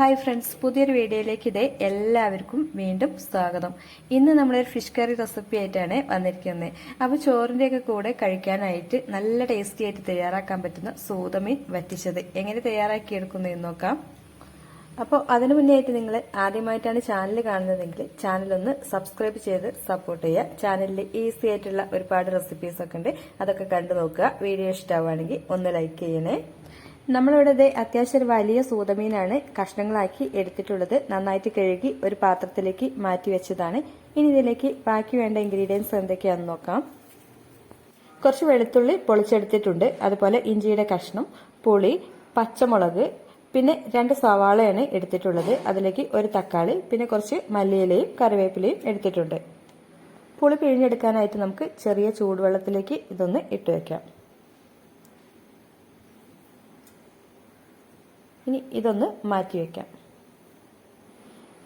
Hi friends പുതിയൊരു വീഡിയോയിലേക്ക് ഇതേ എല്ലാവർക്കും വീണ്ടും സ്വാഗതം. ഇന്ന് നമ്മളൊരു ഫിഷ് കറി റെസിപ്പി ആയിട്ടാണ് വന്നിരിക്കുന്നത്. അപ്പോൾ ചോറിന്റെയൊക്കെ കൂടെ കഴിക്കാനായിട്ട് നല്ല ടേസ്റ്റി ആയിട്ട് തയ്യാറാക്കാൻ പറ്റുന്ന സൂതമീൻ വറ്റിച്ചത്. എങ്ങനെ തയ്യാറാക്കി എന്ന് നോക്കാം. അപ്പോൾ അതിനു മുന്നേ ആയിട്ട് നിങ്ങൾ ആദ്യമായിട്ടാണ് ചാനൽ കാണുന്നതെങ്കിൽ ചാനൽ ഒന്ന് സബ്സ്ക്രൈബ് ചെയ്ത് സപ്പോർട്ട് ചെയ്യുക. ചാനലിൽ ഈസി ആയിട്ടുള്ള ഒരുപാട് റെസിപ്പീസ് ഒക്കെ ഉണ്ട്. അതൊക്കെ കണ്ടു നോക്കുക. വീഡിയോ ഇഷ്ടമാവുകയാണെങ്കിൽ ഒന്ന് ലൈക്ക് ചെയ്യണേ. നമ്മളിവിടെ ഇത് അത്യാവശ്യം വലിയ സൂതമീനാണ് കഷ്ണങ്ങളാക്കി എടുത്തിട്ടുള്ളത്. നന്നായിട്ട് കഴുകി ഒരു പാത്രത്തിലേക്ക് മാറ്റി വെച്ചതാണ്. ഇനി ഇതിലേക്ക് ബാക്കി വേണ്ട ഇൻഗ്രീഡിയൻസ് എന്തൊക്കെയാണെന്ന് നോക്കാം. കുറച്ച് വെളുത്തുള്ളി പൊളിച്ചെടുത്തിട്ടുണ്ട്. അതുപോലെ ഇഞ്ചിയുടെ കഷ്ണം പുളി പച്ചമുളക് പിന്നെ രണ്ട് സവാളയാണ് എടുത്തിട്ടുള്ളത്. അതിലേക്ക് ഒരു തക്കാളി പിന്നെ കുറച്ച് മല്ലിയിലയും കറിവേപ്പിലയും എടുത്തിട്ടുണ്ട്. പുളി പിഴിഞ്ഞെടുക്കാനായിട്ട് നമുക്ക് ചെറിയ ചൂടുവെള്ളത്തിലേക്ക് ഇതൊന്ന് ഇട്ട് ഇനി ഇതൊന്ന് മാറ്റി വെക്കാം.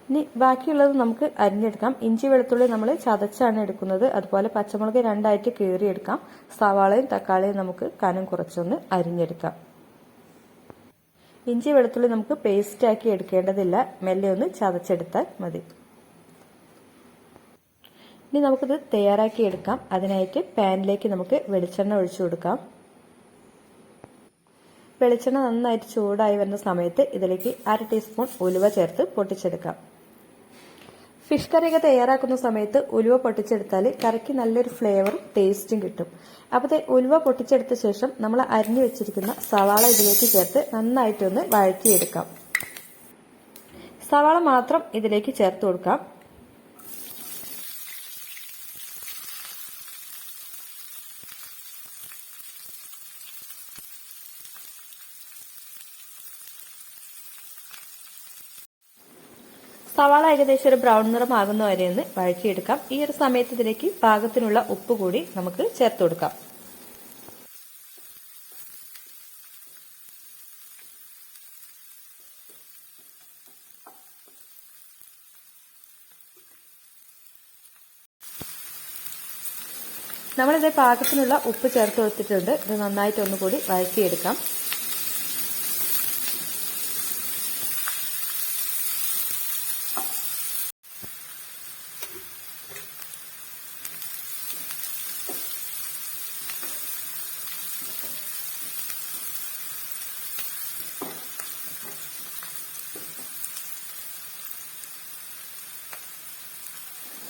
ഇനി ബാക്കിയുള്ളത് നമുക്ക് അരിഞ്ഞെടുക്കാം. ഇഞ്ചി വെളുത്തുള്ളി നമ്മൾ ചതച്ചാണ് എടുക്കുന്നത്. അതുപോലെ പച്ചമുളക് രണ്ടായിട്ട് കീറിയെടുക്കാം. സവാളയും തക്കാളിയും നമുക്ക് കനം കുറച്ചൊന്ന് അരിഞ്ഞെടുക്കാം. ഇഞ്ചി വെളുത്തുള്ളി നമുക്ക് പേസ്റ്റ് ആക്കി എടുക്കേണ്ടതില്ല. മെല്ലെ ഒന്ന് ചതച്ചെടുത്താൽ മതി. ഇനി നമുക്കിത് തയ്യാറാക്കി എടുക്കാം. അതിനായിട്ട് പാനിലേക്ക് നമുക്ക് വെളിച്ചെണ്ണ ഒഴിച്ചു കൊടുക്കാം. വെളിച്ചെണ്ണ നന്നായിട്ട് ചൂടായി വരുന്ന സമയത്ത് ഇതിലേക്ക് അര ടീസ്പൂൺ ഉലുവ ചേർത്ത് പൊട്ടിച്ചെടുക്കാം. ഫിഷ് കറിയൊക്കെ തയ്യാറാക്കുന്ന സമയത്ത് ഉലുവ പൊട്ടിച്ചെടുത്താൽ കറിക്ക് നല്ലൊരു ഫ്ലേവറും ടേസ്റ്റും കിട്ടും. അപ്പോൾ ഉലുവ പൊട്ടിച്ചെടുത്ത ശേഷം നമ്മൾ അരിഞ്ഞു വെച്ചിരിക്കുന്ന സവാള ഇതിലേക്ക് ചേർത്ത് നന്നായിട്ടൊന്ന് വഴറ്റിയെടുക്കാം. സവാള മാത്രം ഇതിലേക്ക് ചേർത്ത് കൊടുക്കാം. സവാള ഏകദേശം ഒരു ബ്രൗൺ നിറമാകുന്ന വരെ ഒന്ന് വഴറ്റിയെടുക്കാം. ഈ ഒരു സമയത്ത് ഇതിലേക്ക് പാകത്തിനുള്ള ഉപ്പ് കൂടി നമുക്ക് ചേർത്ത് കൊടുക്കാം. നമ്മളിത് പാകത്തിനുള്ള ഉപ്പ് ചേർത്ത് കൊടുത്തിട്ടുണ്ട്. ഇത് നന്നായിട്ട് ഒന്നുകൂടി വഴറ്റിയെടുക്കാം.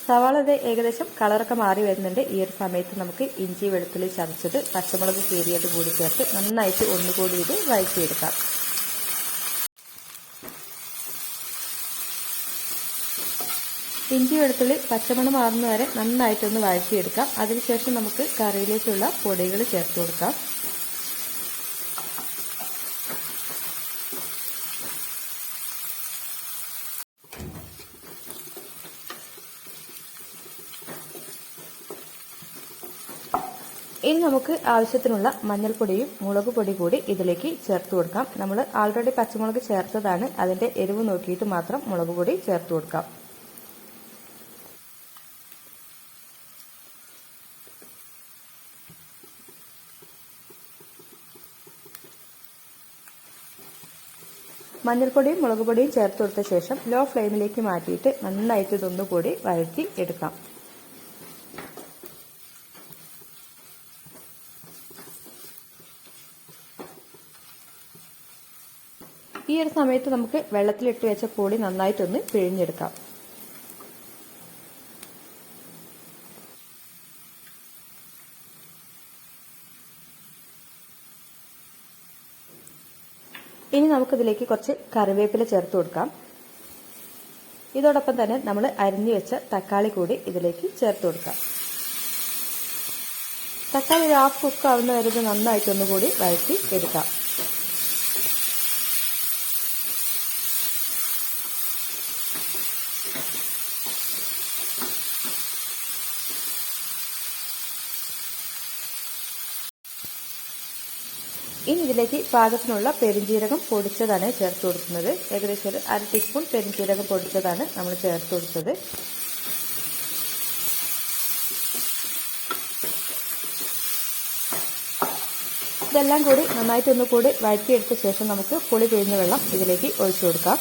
സവാള ഏകദേശം കളറൊക്കെ മാറി വരുന്നുണ്ട്. ഈ ഒരു സമയത്ത് നമുക്ക് ഇഞ്ചി വെളുത്തുള്ളി ചതച്ചത് പച്ചമുളക് കീറിയത് കൂടി ചേർത്ത് നന്നായിട്ട് ഒന്നുകൂടി ഇത് വഴറ്റിയെടുക്കാം. ഇഞ്ചി വെളുത്തുള്ളി പച്ചമണം മാറുന്നവരെ നന്നായിട്ടൊന്ന് വഴറ്റിയെടുക്കാം. അതിനുശേഷം നമുക്ക് കറിയിലേക്കുള്ള പൊടികൾ ചേർത്ത് കൊടുക്കാം. നമുക്ക് ആവശ്യത്തിനുള്ള മഞ്ഞൾപ്പൊടിയും മുളക് പൊടി കൂടി ഇതിലേക്ക് ചേർത്ത് കൊടുക്കാം. നമ്മൾ ആൾറെഡി പച്ചമുളക് ചേർത്തതാണ്. അതിന്റെ എരിവ് നോക്കിയിട്ട് മാത്രം മുളക് പൊടി ചേർത്ത് കൊടുക്കാം. മഞ്ഞൾപ്പൊടിയും മുളക് പൊടിയും ചേർത്ത് കൊടുത്ത ശേഷം ലോ ഫ്ലെയിമിലേക്ക് മാറ്റിയിട്ട് നന്നായിട്ട് ഇതൊന്നുകൂടി വഴറ്റി എടുക്കാം. ഈ ഒരു സമയത്ത് നമുക്ക് വെള്ളത്തിലിട്ട് വെച്ച പൊടി നന്നായിട്ടൊന്ന് പിഴിഞ്ഞെടുക്കാം. ഇനി നമുക്കിതിലേക്ക് കുറച്ച് കറിവേപ്പില ചേർത്ത് കൊടുക്കാം. ഇതോടൊപ്പം തന്നെ നമ്മൾ അരിഞ്ഞു വെച്ച തക്കാളി കൂടി ഇതിലേക്ക് ചേർത്ത് കൊടുക്കാം. തക്കാളി ഒരു ഹാഫ് കുക്ക് ആവുന്ന വരെ നന്നായിട്ടൊന്നുകൂടി വഴറ്റി എടുക്കാം. ഇനി ഇതിലേക്ക് പാകത്തിനുള്ള പെരുംജീരകം പൊടിച്ചതാണ് ചേർത്ത് കൊടുക്കുന്നത്. ഏകദേശം ഒരു അര ടീസ്പൂൺ പെരുംജീരകം പൊടിച്ചതാണ് നമ്മൾ ചേർത്ത് കൊടുത്തത്. ഇതെല്ലാം കൂടി നന്നായിട്ടൊന്നുകൂടി വഴറ്റിയെടുത്ത ശേഷം നമുക്ക് പുളി പിഴിഞ്ഞ വെള്ളം ഇതിലേക്ക് ഒഴിച്ചു കൊടുക്കാം.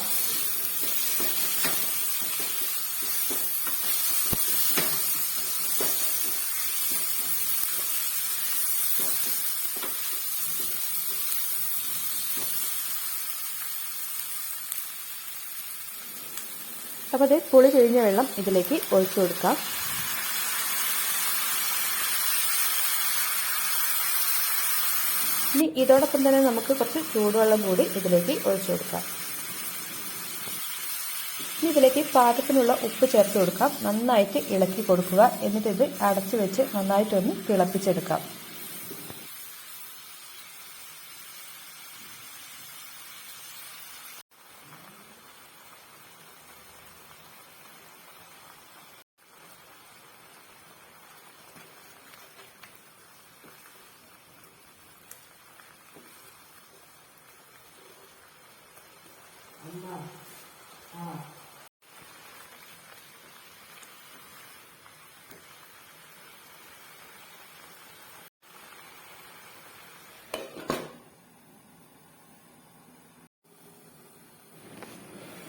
അപ്പോൾ അത് പുളി പിഴിഞ്ഞ വെള്ളം ഇതിലേക്ക് ഒഴിച്ചു കൊടുക്കാം. ഇനി ഇതോടൊപ്പം തന്നെ നമുക്ക് കുറച്ച് ചൂടുവെള്ളം കൂടി ഇതിലേക്ക് ഒഴിച്ചു കൊടുക്കാം. ഇനി ഇതിലേക്ക് പാകത്തിനുള്ള ഉപ്പ് ചേർത്ത് കൊടുക്കാം. നന്നായിട്ട് ഇളക്കി കൊടുക്കുക. എന്നിട്ട് ഇത് അടച്ചു വെച്ച് നന്നായിട്ടൊന്ന് തിളപ്പിച്ചെടുക്കാം.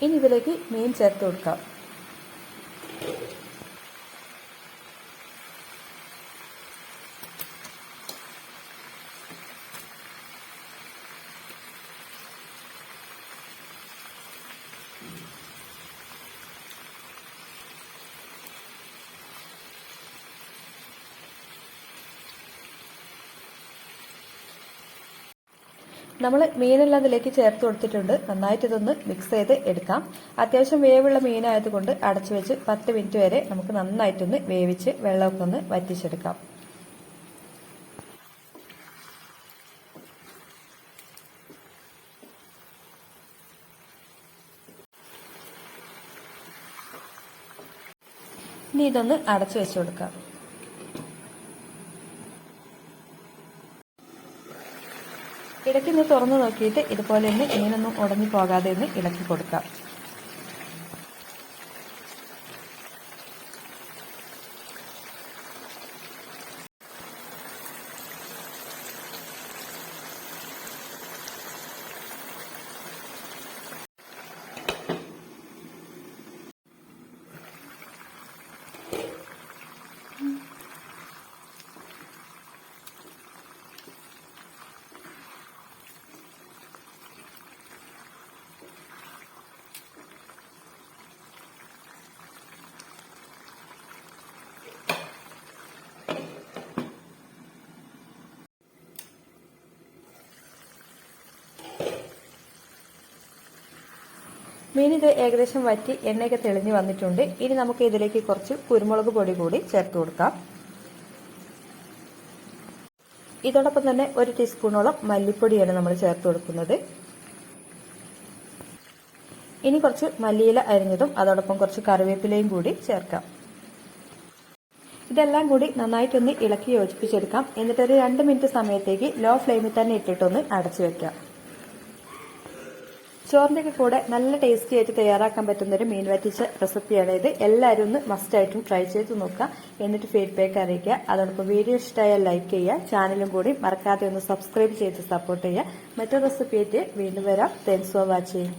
ഇനി ഇതിലേക്ക് മീൻ ചേർത്ത് കൊടുക്കാം. നമ്മൾ മീനെല്ലാം അതിലേക്ക് ചേർത്ത് കൊടുത്തിട്ടുണ്ട്. നന്നായിട്ട് ഇതൊന്ന് മിക്സ് ചെയ്ത് എടുക്കാം. അത്യാവശ്യം വേവുള്ള മീനായതുകൊണ്ട് അടച്ചു വെച്ച് പത്ത് മിനിറ്റ് വരെ നമുക്ക് നന്നായിട്ടൊന്ന് വേവിച്ച് വെള്ളമൊക്കെ ഒന്ന് വറ്റിച്ചെടുക്കാം. ഇനി ഇതൊന്ന് അടച്ചു വെച്ച് കൊടുക്കാം. ഇടയ്ക്ക് ഒന്ന് തുറന്നു നോക്കിയിട്ട് ഇതുപോലെ ഒന്ന് മീനൊന്നും ഉടഞ്ഞു പോകാതെ ഒന്ന് ഇളക്കി കൊടുക്കാം. മീൻ ഇത് ഏകദേശം വറ്റി എണ്ണയൊക്കെ തെളിഞ്ഞ് വന്നിട്ടുണ്ട്. ഇനി നമുക്ക് ഇതിലേക്ക് കുറച്ച് കുരുമുളക് പൊടി കൂടി ചേർത്ത് കൊടുക്കാം. ഇതോടൊപ്പം തന്നെ ഒരു ടീസ്പൂണോളം മല്ലിപ്പൊടിയാണ് നമ്മൾ ചേർത്ത് കൊടുക്കുന്നത്. ഇനി കുറച്ച് മല്ലിയില അരിഞ്ഞതും അതോടൊപ്പം കുറച്ച് കറിവേപ്പിലയും കൂടി ചേർക്കാം. ഇതെല്ലാം കൂടി നന്നായിട്ടൊന്ന് ഇളക്കി യോജിപ്പിച്ചെടുക്കാം. എന്നിട്ടൊരു രണ്ട് മിനിറ്റ് സമയത്തേക്ക് ലോ ഫ്ലെയിമിൽ തന്നെ ഇട്ടിട്ടൊന്ന് അടച്ചു വെക്കാം. ചോറിന്റെ ഒക്കെ കൂടെ നല്ല ടേസ്റ്റി ആയിട്ട് തയ്യാറാക്കാൻ പറ്റുന്ന ഒരു മീൻ വറ്റിച്ച റെസിപ്പിയാണ് ഇത്. എല്ലാവരും ഒന്ന് മസ്റ്റായിട്ടും ട്രൈ ചെയ്ത് നോക്കുക. എന്നിട്ട് ഫീഡ്ബാക്ക് അറിയിക്കുക. അതോടൊപ്പം വീഡിയോ ഇഷ്ടമായാൽ ലൈക്ക് ചെയ്യുക. ചാനലും കൂടി മറക്കാതെ ഒന്ന് സബ്സ്ക്രൈബ് ചെയ്ത് സപ്പോർട്ട് ചെയ്യുക. മറ്റൊരു റെസിപ്പി ആയിട്ട് വീണ്ടും വരാം. Thanks for watching